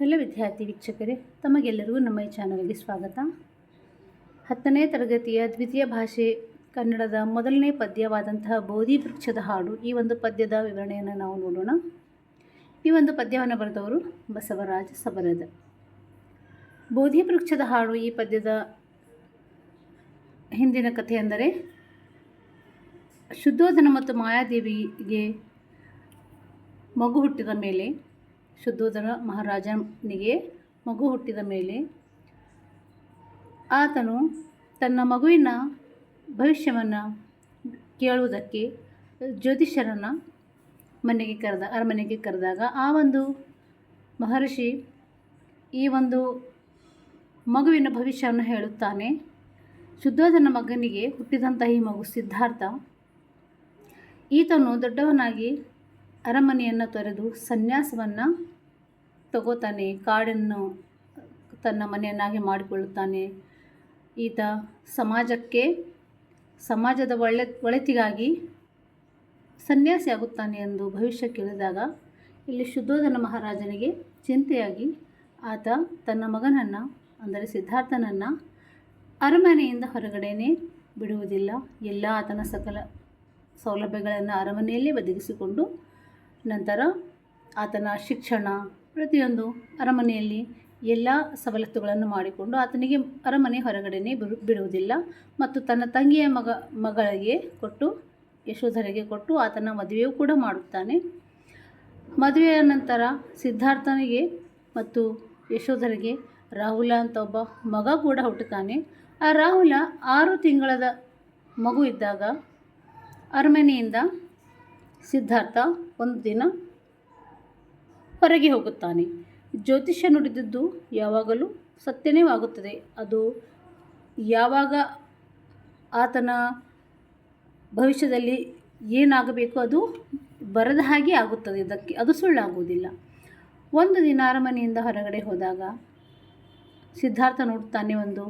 Hello ವಿದ್ಯಾರ್ಥಿ ವೀಕ್ಷಕರೇ, ತಮಗೆಲ್ಲರಿಗೂ ನಮ್ಮ ಈ ಚಾನಲ್ಗೆ ಸ್ವಾಗತ. ಹತ್ತನೇ ತರಗತಿಯ ದ್ವಿತೀಯ ಭಾಷೆ ಕನ್ನಡದ ಮೊದಲನೇ ಪದ್ಯವಾದಂತಹ ಬೋಧಿ ವೃಕ್ಷದ ಹಾಡು, ಈ ಒಂದು ಪದ್ಯದ ವಿವರಣೆಯನ್ನು ನಾವು ನೋಡೋಣ. ಈ ಒಂದು ಪದ್ಯವನ್ನು ಬರೆದವರು ಬಸವರಾಜ ಸಬರದ. ಬೋಧಿ ವೃಕ್ಷದ ಹಾಡು ಈ ಪದ್ಯದ ಹಿಂದಿನ ಕಥೆ ಅಂದರೆ ಶುದ್ಧೋಧನ ಮತ್ತು ಮಾಯಾದೇವಿಗೆ ಮಗು ಹುಟ್ಟಿದ ಮೇಲೆ ಶುದ್ಧೋಧನ ಮಹಾರಾಜನಿಗೆ ಮಗು ಹುಟ್ಟಿದ ಮೇಲೆ ಆತನು ತನ್ನ ಮಗುವಿನ ಭವಿಷ್ಯವನ್ನು ಕೇಳುವುದಕ್ಕೆ ಜ್ಯೋತಿಷ್ಯರನ್ನು ಮನೆಗೆ ಕರೆದ, ಅರಮನೆಗೆ ಕರೆದಾಗ ಆ ಒಂದು ಮಹರ್ಷಿ ಈ ಒಂದು ಮಗುವಿನ ಭವಿಷ್ಯವನ್ನು ಹೇಳುತ್ತಾನೆ ಶುದ್ಧೋಧನ ಮಗನಿಗೆ ಹುಟ್ಟಿದಂತಹ ಈ ಮಗು ಸಿದ್ಧಾರ್ಥ, ಈತನು ದೊಡ್ಡವನಾಗಿ ಅರಮನೆಯನ್ನು ತೊರೆದು ಸನ್ಯಾಸವನ್ನು ತಗೋತಾನೆ, ಕಾಡನ್ನು ತನ್ನ ಮನೆಯನ್ನಾಗಿ ಮಾಡಿಕೊಳ್ಳುತ್ತಾನೆ. ಈತ ಸಮಾಜಕ್ಕೆ, ಸಮಾಜದ ಒಳ್ಳೆ, ಒಳಿತಿಗಾಗಿ ಸನ್ಯಾಸಿಯಾಗುತ್ತಾನೆ ಎಂದು ಭವಿಷ್ಯ ಕೇಳಿದಾಗ ಇಲ್ಲಿ ಶುದ್ಧೋಧನ ಮಹಾರಾಜನಿಗೆ ಚಿಂತೆಯಾಗಿ ಆತ ತನ್ನ ಮಗನನ್ನು, ಅಂದರೆ ಸಿದ್ಧಾರ್ಥನನ್ನು ಅರಮನೆಯಿಂದ ಹೊರಗಡೆಯೇ ಬಿಡುವುದಿಲ್ಲ. ಎಲ್ಲ ಆತನ ಸಕಲ ಸೌಲಭ್ಯಗಳನ್ನು ಅರಮನೆಯಲ್ಲೇ ಒದಗಿಸಿಕೊಂಡು ನಂತರ ಆತನ ಶಿಕ್ಷಣ, ಪ್ರತಿಯೊಂದು ಅರಮನೆಯಲ್ಲಿ ಎಲ್ಲ ಸವಲತ್ತುಗಳನ್ನು ಮಾಡಿಕೊಂಡು ಆತನಿಗೆ ಅರಮನೆ ಹೊರಗಡೆನೇ ಬಿಡು, ಬಿಡುವುದಿಲ್ಲ ಮತ್ತು ತನ್ನ ತಂಗಿಯ ಮಗ, ಮಗಳಿಗೆ ಕೊಟ್ಟು, ಯಶೋಧರೆಗೆ ಕೊಟ್ಟು ಆತನ ಮದುವೆಯೂ ಕೂಡ ಮಾಡುತ್ತಾನೆ. ಮದುವೆಯ ನಂತರ ಸಿದ್ಧಾರ್ಥನಿಗೆ ಮತ್ತು ಯಶೋಧರೆಗೆ ರಾಹುಲ ಅಂತ ಒಬ್ಬ ಮಗ ಕೂಡ ಹುಟ್ಟುತ್ತಾನೆ. ಆ ರಾಹುಲ ಆರು ತಿಂಗಳದ ಮಗು ಇದ್ದಾಗ ಅರಮನೆಯಿಂದ ಸಿದ್ಧಾರ್ಥ ಒಂದು ದಿನ ಹೊರಗೆ ಹೋಗುತ್ತಾನೆ. ಜ್ಯೋತಿಷ್ಯ ನುಡಿದಿದ್ದು ಯಾವಾಗಲೂ ಸತ್ಯನೇ ಆಗುತ್ತದೆ ಅದು ಯಾವಾಗ ಆತನ ಭವಿಷ್ಯದಲ್ಲಿ ಏನಾಗಬೇಕು ಅದು ಬರದ ಹಾಗೆ ಆಗುತ್ತದೆ. ಇದಕ್ಕೆ ಅದು ಸುಳ್ಳಾಗುವುದಿಲ್ಲ. ಒಂದು ದಿನ ಅರಮನೆಯಿಂದ ಹೊರಗಡೆ ಹೋದಾಗ ಸಿದ್ಧಾರ್ಥ ನೋಡುತ್ತಾನೆ ಒಂದು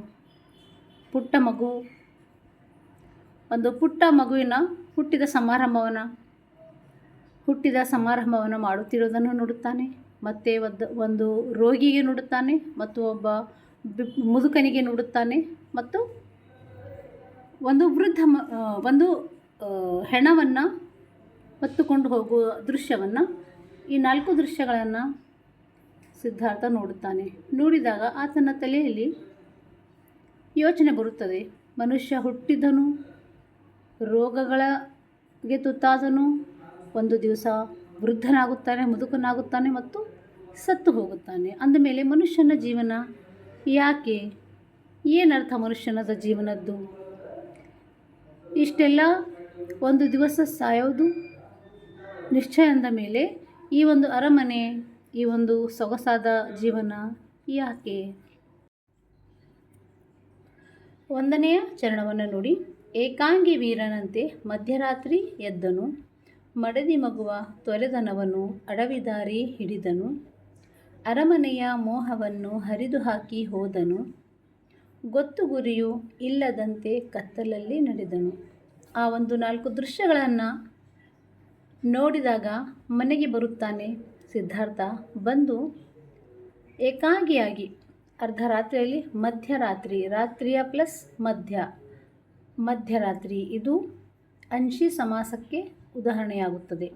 ಪುಟ್ಟ ಮಗು, ಒಂದು ಪುಟ್ಟ ಮಗುವಿನ ಹುಟ್ಟಿದ ಸಮಾರಂಭವನ್ನು ಹುಟ್ಟಿದ ಸಮಾರಂಭವನ್ನು ಮಾಡುತ್ತಿರುವುದನ್ನು ನೋಡುತ್ತಾನೆ. ಮತ್ತೆ ಒಂದು ರೋಗಿಗೆ ನೋಡುತ್ತಾನೆ ಮತ್ತು ಒಬ್ಬ ಮುದುಕನಿಗೆ ನೋಡುತ್ತಾನೆ ಮತ್ತು ಒಂದು ವೃದ್ಧ ಒಂದು ಹೆಣವನ್ನು ಹೊತ್ತುಕೊಂಡು ಹೋಗುವ ದೃಶ್ಯವನ್ನು ಈ ನಾಲ್ಕು ದೃಶ್ಯಗಳನ್ನು ಸಿದ್ಧಾರ್ಥ ನೋಡುತ್ತಾನೆ. ನೋಡಿದಾಗ ಆತನ ತಲೆಯಲ್ಲಿ ಯೋಚನೆ ಬರುತ್ತದೆ. ಮನುಷ್ಯ ಹುಟ್ಟಿದನು ರೋಗಗಳಿಗೆ ತುತ್ತಾದನು ಒಂದು ದಿವಸ ವೃದ್ಧನಾಗುತ್ತಾನೆ, ಮುದುಕನಾಗುತ್ತಾನೆ ಮತ್ತು ಸತ್ತು ಹೋಗುತ್ತಾನೆ. ಅಂದಮೇಲೆ ಮನುಷ್ಯನ ಜೀವನ ಯಾಕೆ? ಏನರ್ಥ ಮನುಷ್ಯನದ ಜೀವನದ್ದು? ಇಷ್ಟೆಲ್ಲ ಒಂದು ದಿವಸ ಸಾಯೋದು? ನಿಶ್ಚಯ ಅಂದ ಮೇಲೆ ಈ ಒಂದು ಅರಮನೆ, ಈ ಒಂದು ಸೊಗಸಾದ ಜೀವನ ಯಾಕೆ? ಒಂದನೆಯ ಚರಣವನ್ನು ನೋಡಿ. ಏಕಾಂಗಿ ವೀರನಂತೆ ಮಧ್ಯರಾತ್ರಿ ಎದ್ದನು. ಮಡದಿ ಮಗುವ ತೊರೆದನವನು ಅಡವಿದಾರಿ ಹಿಡಿದನು. ಅರಮನೆಯ ಮೋಹವನ್ನು ಹರಿದು ಹಾಕಿ ಹೋದನು. ಗೊತ್ತು ಗುರಿಯು ಇಲ್ಲದಂತೆ ಕತ್ತಲಲ್ಲಿ ನಡೆದನು. ಆ ಒಂದು ನಾಲ್ಕು ದೃಶ್ಯಗಳನ್ನು ನೋಡಿದಾಗ ಮನೆಗೆ ಬರುತ್ತಾನೆ ಸಿದ್ಧಾರ್ಥ. ಬಂದು ಏಕಾಂಗಿಯಾಗಿ ಅರ್ಧರಾತ್ರಿಯಲ್ಲಿ ಮಧ್ಯರಾತ್ರಿ, ರಾತ್ರಿಯ ಪ್ಲಸ್ ಮಧ್ಯ, ಮಧ್ಯರಾತ್ರಿ, ಇದು ಅಂಶಿ ಸಮಾಸಕ್ಕೆ ಉದಾಹರಣೆಯಾಗುತ್ತದೆ.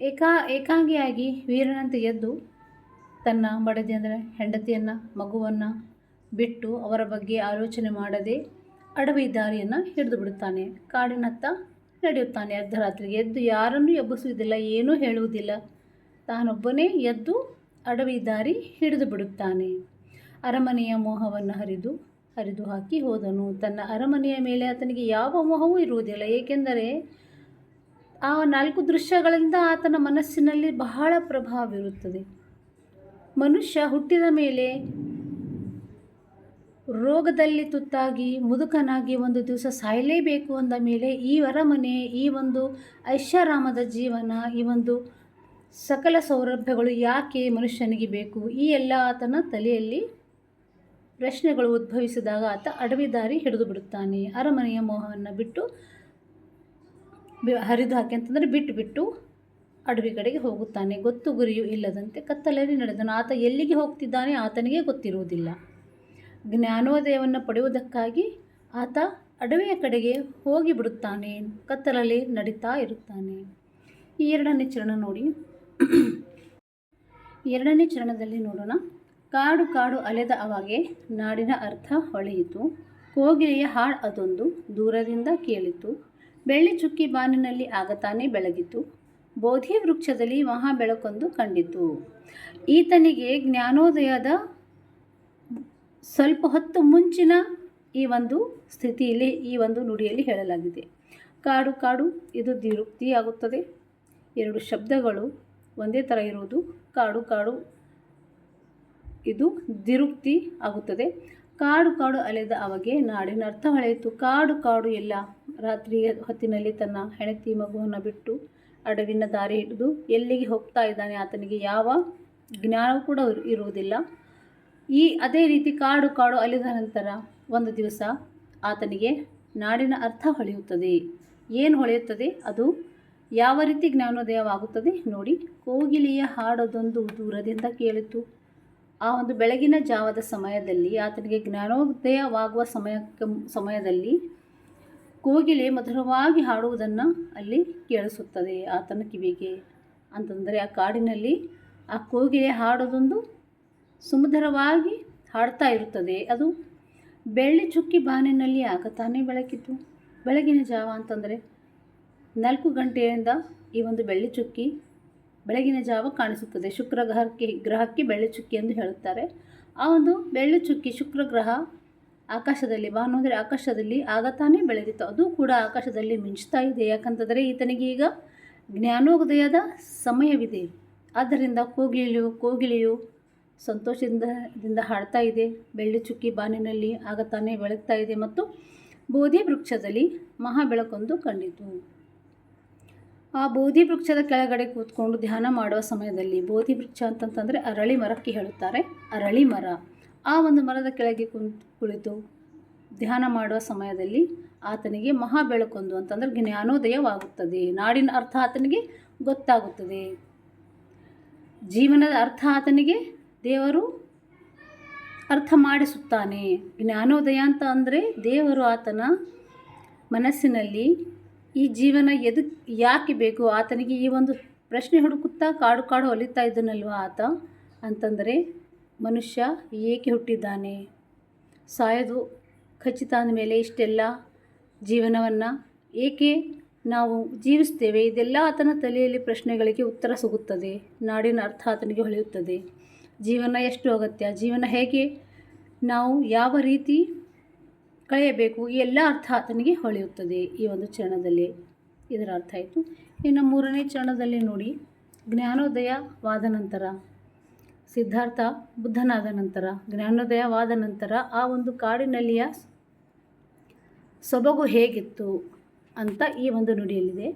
ಏಕಾ, ಏಕಾಂಗಿಯಾಗಿ ವೀರನಂತೆ ಎದ್ದು ತನ್ನ ಬಡದಿ ಅಂದರೆ ಹೆಂಡತಿಯನ್ನು, ಮಗುವನ್ನು ಬಿಟ್ಟು ಅವರ ಬಗ್ಗೆ ಆಲೋಚನೆ ಮಾಡದೆ ಅಡವಿ ದಾರಿಯನ್ನು ಹಿಡಿದು ಬಿಡುತ್ತಾನೆ. ಕಾಡಿನತ್ತ ನಡೆಯುತ್ತಾನೆ. ಅರ್ಧರಾತ್ರಿಗೆ ಎದ್ದು ಯಾರನ್ನೂ ಎಬ್ಬಿಸುವುದಿಲ್ಲ, ಏನೂ ಹೇಳುವುದಿಲ್ಲ. ತಾನೊಬ್ಬನೇ ಎದ್ದು ಅಡವಿ ದಾರಿ ಹಿಡಿದು ಬಿಡುತ್ತಾನೆ. ಅರಮನೆಯ ಮೋಹವನ್ನು ಹರಿದು ಹರಿದು ಹಾಕಿ ಹೋದನು. ತನ್ನ ಅರಮನೆಯ ಮೇಲೆ ಆತನಿಗೆ ಯಾವ ಮೋಹವೂ ಇರುವುದಿಲ್ಲ. ಏಕೆಂದರೆ ಆ ನಾಲ್ಕು ದೃಶ್ಯಗಳಿಂದ ಆತನ ಮನಸ್ಸಿನಲ್ಲಿ ಬಹಳ ಪ್ರಭಾವ ಬೀರುತ್ತದೆ ಮನುಷ್ಯ ಹುಟ್ಟಿದ ಮೇಲೆ ರೋಗದಲ್ಲಿ ತುತ್ತಾಗಿ ಮುದುಕನಾಗಿ ಒಂದು ದಿವಸ ಸಾಯಲೇಬೇಕು ಅಂದ ಮೇಲೆ ಈ ಅರಮನೆ, ಈ ಒಂದು ಐಷಾರಾಮದ ಜೀವನ, ಈ ಒಂದು ಸಕಲ ಸೌಲಭ್ಯಗಳು ಯಾಕೆ ಮನುಷ್ಯನಿಗೆ ಬೇಕು? ಈ ಎಲ್ಲ ಆತನ ತಲೆಯಲ್ಲಿ ಪ್ರಶ್ನೆಗಳು ಉದ್ಭವಿಸಿದಾಗ ಆತ ಅಡವಿ ದಾರಿ ಹಿಡಿದು ಬಿಡುತ್ತಾನೆ. ಅರಮನೆಯ ಮೋಹವನ್ನು ಬಿಟ್ಟು ಹರಿದು ಹಾಕಿ ಅಂತಂದರೆ ಬಿಟ್ಟು ಬಿಟ್ಟು ಅಡವಿ ಕಡೆಗೆ ಹೋಗುತ್ತಾನೆ. ಗೊತ್ತು ಗುರಿಯು ಇಲ್ಲದಂತೆ ಕತ್ತಲೆಯಲ್ಲಿ ನಡೆದನು. ಆತ ಎಲ್ಲಿಗೆ ಹೋಗ್ತಿದ್ದಾನೆ ಆತನಿಗೆ ಗೊತ್ತಿರುವುದಿಲ್ಲ. ಜ್ಞಾನೋದಯವನ್ನು ಪಡೆಯುವುದಕ್ಕಾಗಿ ಆತ ಅಡವಿಯ ಕಡೆಗೆ ಹೋಗಿ ಬಿಡುತ್ತಾನೆ. ಕತ್ತಲಲ್ಲಿ ನಡೀತಾ ಇರುತ್ತಾನೆ. ಈ ಎರಡನೇ ಚರಣ ನೋಡಿ. ಎರಡನೇ ಚರಣದಲ್ಲಿ ನೋಡೋಣ. ಕಾಡು ಕಾಡು ಅಲೆದ ಅವಾಗೆ ನಾಡಿನ ಅರ್ಥ ಹೊಳೆಯಿತು. ಕೋಗಿಲೆಯ ಹಾಡು ಅದೊಂದು ದೂರದಿಂದ ಕೇಳಿತು. ಬೆಳ್ಳಿ ಚುಕ್ಕಿ ಬಾನಿನಲ್ಲಿ ಆಗತಾನೆ ಬೆಳಗಿತು ಬೋಧಿ ವೃಕ್ಷದಲ್ಲಿ ಮಹಾ ಬೆಳಕೊಂದು ಕಂಡಿತು ಈತನಿಗೆ ಜ್ಞಾನೋದಯದ ಸ್ವಲ್ಪ ಹೊತ್ತು ಮುಂಚಿನ ಈ ಒಂದು ಸ್ಥಿತಿಯಲ್ಲಿ ಈ ಒಂದು ನುಡಿಯಲ್ಲಿ ಹೇಳಲಾಗಿದೆ. ಕಾಡು ಕಾಡು, ಇದು ದಿರುಕ್ತಿಯಾಗುತ್ತದೆ ಎರಡು ಶಬ್ದಗಳು ಒಂದೇ ಥರ ಇರುವುದು. ಕಾಡು ಕಾಡು, ಇದು ದಿರುಕ್ತಿ ಆಗುತ್ತದೆ. ಕಾಡು ಕಾಡು ಅಲೆದ ಅವಗೆ ನಾಡಿನ ಅರ್ಥ ಹೊಳೆಯಿತು. ಕಾಡು ಕಾಡು ಎಲ್ಲ ರಾತ್ರಿಯ ಹೊತ್ತಿನಲ್ಲಿ ತನ್ನ ಹೆಣತಿ ಮಗುವನ್ನು ಬಿಟ್ಟು ಅಡವಿನ ದಾರಿ ಹಿಡಿದು ಎಲ್ಲಿಗೆ ಹೋಗ್ತಾ ಇದ್ದಾನೆ ಆತನಿಗೆ ಯಾವ ಜ್ಞಾನವೂ ಕೂಡ ಇರುವುದಿಲ್ಲ. ಈ ಅದೇ ರೀತಿ ಕಾಡು ಕಾಡು ಅಲೆದ ನಂತರ ಒಂದು ದಿವಸ ಆತನಿಗೆ ನಾಡಿನ ಅರ್ಥ ಹೊಳೆಯುತ್ತದೆ. ಏನು ಹೊಳೆಯುತ್ತದೆ? ಅದು ಯಾವ ರೀತಿ ಜ್ಞಾನೋದಯವಾಗುತ್ತದೆ? ನೋಡಿ, ಕೋಗಿಲೆಯ ಹಾಡೋದೊಂದು ದೂರದಿಂದ ಕೇಳಿತು. ಆ ಒಂದು ಬೆಳಗಿನ ಜಾವದ ಸಮಯದಲ್ಲಿ ಆತನಿಗೆ ಜ್ಞಾನೋದಯವಾಗುವ ಸಮಯಕ್ಕೆ ಸಮಯದಲ್ಲಿ ಕೋಗಿಲೆ ಮಧುರವಾಗಿ ಹಾಡುವುದನ್ನು ಅಲ್ಲಿ ಕೇಳಿಸುತ್ತದೆ. ಆತನ ಕಿವಿಗೆ ಅಂತಂದರೆ ಆ ಕಾಡಿನಲ್ಲಿ ಆ ಕೋಗಿಲೆ ಹಾಡೋದೊಂದು ಸುಮಧುರವಾಗಿ ಹಾಡ್ತಾ ಇರುತ್ತದೆ. ಅದು ಬೆಳ್ಳಿ ಚುಕ್ಕಿ ಬಾನಿನಲ್ಲಿ ಆಗ ತಾನೇ ಬೆಳಕಿತ್ತು ಬೆಳಗಿನ ಜಾವ ಅಂತಂದರೆ ನಾಲ್ಕು ಗಂಟೆಯಿಂದ ಈ ಒಂದು ಬೆಳ್ಳಿ ಚುಕ್ಕಿ ಬೆಳಗಿನ ಜಾವ ಕಾಣಿಸುತ್ತದೆ. ಶುಕ್ರ ಗ್ರಹಕ್ಕೆ ಗ್ರಹಕ್ಕೆ ಬೆಳ್ಳಿ ಚುಕ್ಕಿ ಎಂದು ಹೇಳುತ್ತಾರೆ. ಆ ಒಂದು ಬೆಳ್ಳುಚುಕ್ಕಿ ಶುಕ್ರ ಗ್ರಹ ಆಕಾಶದಲ್ಲಿ ಭಾನು ಆಕಾಶದಲ್ಲಿ ಆಗ ತಾನೇ ಬೆಳೆದಿತ್ತು. ಅದು ಕೂಡ ಆಕಾಶದಲ್ಲಿ ಮಿಂಚ್ತಾ ಇದೆ. ಯಾಕಂತಂದರೆ ಈತನಿಗೆ ಈಗ ಜ್ಞಾನೋದಯದ ಸಮಯವಿದೆ. ಆದ್ದರಿಂದ ಕೋಗಿಲೆಯು ಕೋಗಿಲೆಯು ಸಂತೋಷದಿಂದ ದಿಂದ ಹಾಡ್ತಾ ಇದೆ. ಬೆಳ್ಳಿ ಚುಕ್ಕಿ ಬಾನಿನಲ್ಲಿ ಆಗ ತಾನೇ ಬೆಳಗ್ತಾ ಇದೆ ಮತ್ತು ಬೋಧಿ ವೃಕ್ಷದಲ್ಲಿ ಮಹಾ ಬೆಳಕೊಂದು ಕಂಡಿತು. ಆ ಬೋಧಿ ವೃಕ್ಷದ ಕೆಳಗಡೆ ಕೂತ್ಕೊಂಡು ಧ್ಯಾನ ಮಾಡುವ ಸಮಯದಲ್ಲಿ ಬೋಧಿ ವೃಕ್ಷ ಅಂತಂತಂದರೆ ಅರಳಿ ಮರಕ್ಕೆ ಹೇಳುತ್ತಾರೆ, ಅರಳಿ ಮರ. ಆ ಒಂದು ಮರದ ಕೆಳಗೆ ಕುಳಿತು ಧ್ಯಾನ ಮಾಡುವ ಸಮಯದಲ್ಲಿ ಆತನಿಗೆ ಮಹಾ ಬೆಳಕೊಂದು ಅಂತಂದರೆ ಜ್ಞಾನೋದಯವಾಗುತ್ತದೆ. ನಾಡಿನ ಅರ್ಥ ಆತನಿಗೆ ಗೊತ್ತಾಗುತ್ತದೆ. ಜೀವನದ ಅರ್ಥ ಆತನಿಗೆ ದೇವರು ಅರ್ಥ ಮಾಡಿಸುತ್ತಾನೆ. ಜ್ಞಾನೋದಯ ಅಂತ ಅಂದರೆ ದೇವರು ಆತನ ಮನಸ್ಸಿನಲ್ಲಿ ಈ ಜೀವನ ಎದು ಯಾಕೆ ಬೇಕು? ಆತನಿಗೆ ಈ ಒಂದು ಪ್ರಶ್ನೆ ಹುಡುಕುತ್ತಾ ಕಾಡು ಕಾಡು ಒಲಿತಾ ಇದ್ದನಲ್ವ ಆತ? ಅಂತಂದರೆ, ಮನುಷ್ಯ ಏಕೆ ಹುಟ್ಟಿದ್ದಾನೆ? ಸಾಯೋದು ಖಚಿತ ಅಂದಮೇಲೆ ಇಷ್ಟೆಲ್ಲ ಜೀವನವನ್ನು ಏಕೆ ನಾವು ಜೀವಿಸ್ತೇವೆ ಇದೆಲ್ಲ ಆತನ ತಲೆಯಲ್ಲಿ ಪ್ರಶ್ನೆಗಳಿಗೆ ಉತ್ತರ ಸಿಗುತ್ತದೆ. ನಾಡಿನ ಅರ್ಥ ಆತನಿಗೆ ಹೊಳೆಯುತ್ತದೆ. ಜೀವನ ಎಷ್ಟು ಅಗತ್ಯ? ಜೀವನ ಹೇಗೆ? ನಾವು ಯಾವ ರೀತಿ ಕಳೆಯಬೇಕು ಈ ಎಲ್ಲ ಅರ್ಥ ಆತನಿಗೆ ಹೊಳೆಯುತ್ತದೆ ಈ ಒಂದು ಚರಣದಲ್ಲಿ ಇದರ ಅರ್ಥ ಆಯಿತು. ಇನ್ನು ಮೂರನೇ ಚರಣದಲ್ಲಿ ನೋಡಿ ಜ್ಞಾನೋದಯವಾದ ನಂತರ, ಸಿದ್ಧಾರ್ಥ ಬುದ್ಧನಾದ ನಂತರ ಜ್ಞಾನೋದಯವಾದ ನಂತರ ಆ ಒಂದು ಕಾಡಿನಲ್ಲಿಯ ಸೊಬಗು ಹೇಗಿತ್ತು ಅಂತ ಈ ಒಂದು ನುಡಿಯಲ್ಲಿದೆ.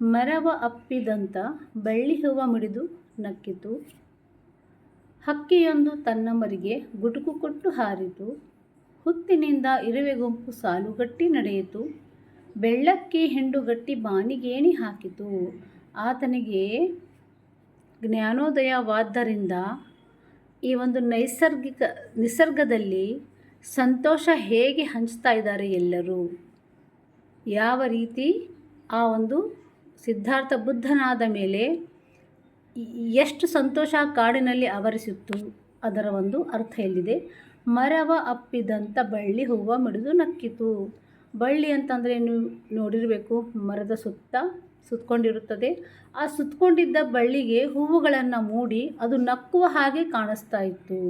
ಮರವ ಅಪ್ಪಿದಂತ ಬಳ್ಳಿ ಹೂವ ಮಿಡಿದು ನಕ್ಕಿತು. ಹಕ್ಕಿಯೊಂದು ತನ್ನ ಮರಿಗೆ ಗುಟುಕು ಕೊಟ್ಟು ಹಾರಿತು. ಹುತ್ತಿನಿಂದ ಇರುವೆ ಗುಂಪು ಸಾಲುಗಟ್ಟಿ ನಡೆಯಿತು. ಬೆಳ್ಳಕ್ಕಿ ಹೆಂಡುಗಟ್ಟಿ ಬಾನಿಗೇಣಿ ಹಾಕಿತು. ಆತನಿಗೆ ಜ್ಞಾನೋದಯವಾದ್ದರಿಂದ ಈ ಒಂದು ನೈಸರ್ಗಿಕ, ನಿಸರ್ಗದಲ್ಲಿ ಸಂತೋಷ ಹೇಗೆ ಹಂಚ್ತಾ ಇದ್ದಾರೆ ಎಲ್ಲರೂ? ಯಾವ ರೀತಿ ಆ ಒಂದು ಸಿದ್ಧಾರ್ಥ ಬುದ್ಧನಾದ ಮೇಲೆ ಎಷ್ಟು ಸಂತೋಷ ಕಾಡಿನಲ್ಲಿ ಆವರಿಸಿತ್ತು ಅದರ ಒಂದು ಅರ್ಥ ಎಲ್ಲಿದೆ? ಮರವ ಅಪ್ಪಿದಂಥ ಬಳ್ಳಿ ಹೂವ ಮಿಡಿದು ನಕ್ಕಿತು. ಬಳ್ಳಿ ಅಂತಂದರೆ ನೀವು ನೋಡಿರಬೇಕು, ಮರದ ಸುತ್ತ ಸುತ್ತಕೊಂಡಿರುತ್ತದೆ ಆ ಸುತ್ತಕೊಂಡಿದ್ದ ಬಳ್ಳಿಗೆ ಹೂವುಗಳನ್ನು ಮೂಡಿ ಅದು ನಕ್ಕುವ ಹಾಗೆ ಕಾಣಿಸ್ತಾ ಇತ್ತು.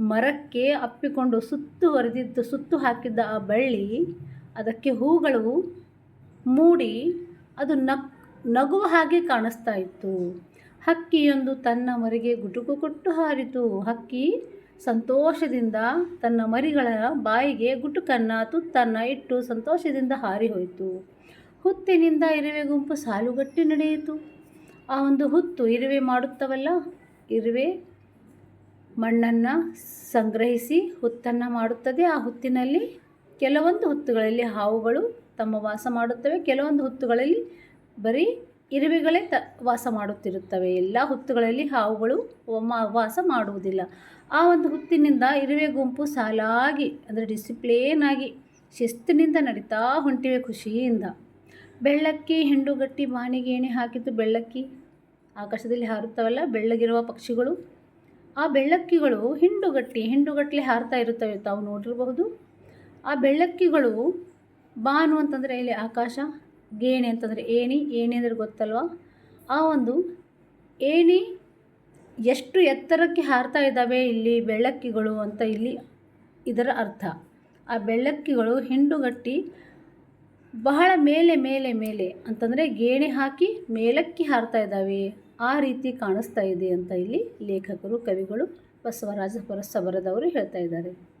ಮರಕ್ಕೆ ಅಪ್ಪಿಕೊಂಡು ಸುತ್ತುವರೆದಿದ್ದು ಸುತ್ತು ಹಾಕಿದ್ದ ಆ ಬಳ್ಳಿ ಅದಕ್ಕೆ ಹೂಗಳು ಮೂಡಿ ಅದು ನಕ್, ನಗುವ ಹಾಗೆ ಕಾಣಿಸ್ತಾ ಇತ್ತು. ಹಕ್ಕಿಯೊಂದು ತನ್ನ ಮರಿಗೆ ಗುಟುಕು ಕೊಟ್ಟು ಹಾರಿತು. ಹಕ್ಕಿ ಸಂತೋಷದಿಂದ ತನ್ನ ಮರಿಗಳ ಬಾಯಿಗೆ ಗುಟುಕನ್ನು, ತುತ್ತನ್ನು ಇಟ್ಟು ಸಂತೋಷದಿಂದ ಹಾರಿ ಹೋಯಿತು. ಹುತ್ತಿನಿಂದ ಇರುವೆ ಗುಂಪು ಸಾಲುಗಟ್ಟಿ ನಡೆಯಿತು. ಆ ಒಂದು ಹುತ್ತು ಇರುವೆ ಮಾಡುತ್ತವಲ್ಲ, ಇರುವೆ ಮಣ್ಣನ್ನು ಸಂಗ್ರಹಿಸಿ ಹುತ್ತನ್ನು ಮಾಡುತ್ತದೆ. ಆ ಹುತ್ತಿನಲ್ಲಿ ಕೆಲವೊಂದು ಹುತ್ತುಗಳಲ್ಲಿ ಹಾವುಗಳು ತಮ್ಮ ವಾಸ ಮಾಡುತ್ತವೆ, ಕೆಲವೊಂದು ಹುತ್ತುಗಳಲ್ಲಿ ಬರೀ ಇರುವೆಗಳೇ ತ, ವಾಸ ಮಾಡುತ್ತಿರುತ್ತವೆ. ಎಲ್ಲ ಹುತ್ತುಗಳಲ್ಲಿ ಹಾವುಗಳು ವಾಸ ಮಾಡುವುದಿಲ್ಲ. ಆ ಒಂದು ಹುತ್ತಿನಿಂದ ಇರುವೆ ಗುಂಪು ಸಾಲಾಗಿ, ಅಂದರೆ ಡಿಸಿಪ್ಲೇನ್ ಆಗಿ ಶಿಸ್ತಿನಿಂದ ನಡೀತಾ ಹೊಂಟಿವೆ ಖುಷಿಯಿಂದ. ಬೆಳ್ಳಕ್ಕಿ ಹೆಂಡುಗಟ್ಟಿ ಬಾನಿಗೆ ಎಣೆ ಹಾಕಿದ್ದು ಬೆಳ್ಳಕ್ಕಿ. ಆಕಾಶದಲ್ಲಿ ಹಾರುತ್ತವಲ್ಲ, ಬೆಳ್ಳಗಿರುವ ಪಕ್ಷಿಗಳು. ಆ ಬೆಳ್ಳಕ್ಕಿಗಳು ಹಿಂಡುಗಟ್ಟಿ ಹಿಂಡುಗಟ್ಟಲೆ ಹಾರ್ತಾ ಇರುತ್ತವೆ, ತಾವು ನೋಡಿರಬಹುದು. ಆ ಬೆಳ್ಳಕ್ಕಿಗಳು ಬಾನು ಅಂತಂದರೆ ಇಲ್ಲಿ ಆಕಾಶ, ಗೇಣಿ ಅಂತಂದರೆ ಏಣಿ ಏಣಿ ಅಂದರೆ ಗೊತ್ತಲ್ವಾ? ಆ ಒಂದು ಏಣಿ ಎಷ್ಟು ಎತ್ತರಕ್ಕೆ ಹಾರ್ತಾ ಇದ್ದಾವೆ ಇಲ್ಲಿ ಬೆಳ್ಳಕ್ಕಿಗಳು ಅಂತ ಇಲ್ಲಿ ಇದರ ಅರ್ಥ. ಆ ಬೆಳ್ಳಕ್ಕಿಗಳು ಹಿಂಡುಗಟ್ಟಿ ಬಹಳ ಮೇಲೆ ಮೇಲೆ ಮೇಲೆ ಅಂತಂದರೆ ಗೇಣಿ ಹಾಕಿ ಮೇಲಕ್ಕೆ ಹಾರ್ತಾ ಇದ್ದಾವೆ. ಆ ರೀತಿ ಕಾಣಿಸ್ತಾ ಇದೆ ಅಂತ ಇಲ್ಲಿ ಲೇಖಕರು, ಕವಿಗಳು ಬಸವರಾಜ ಬರೆದವರು ಹೇಳ್ತಾ ಇದ್ದಾರೆ.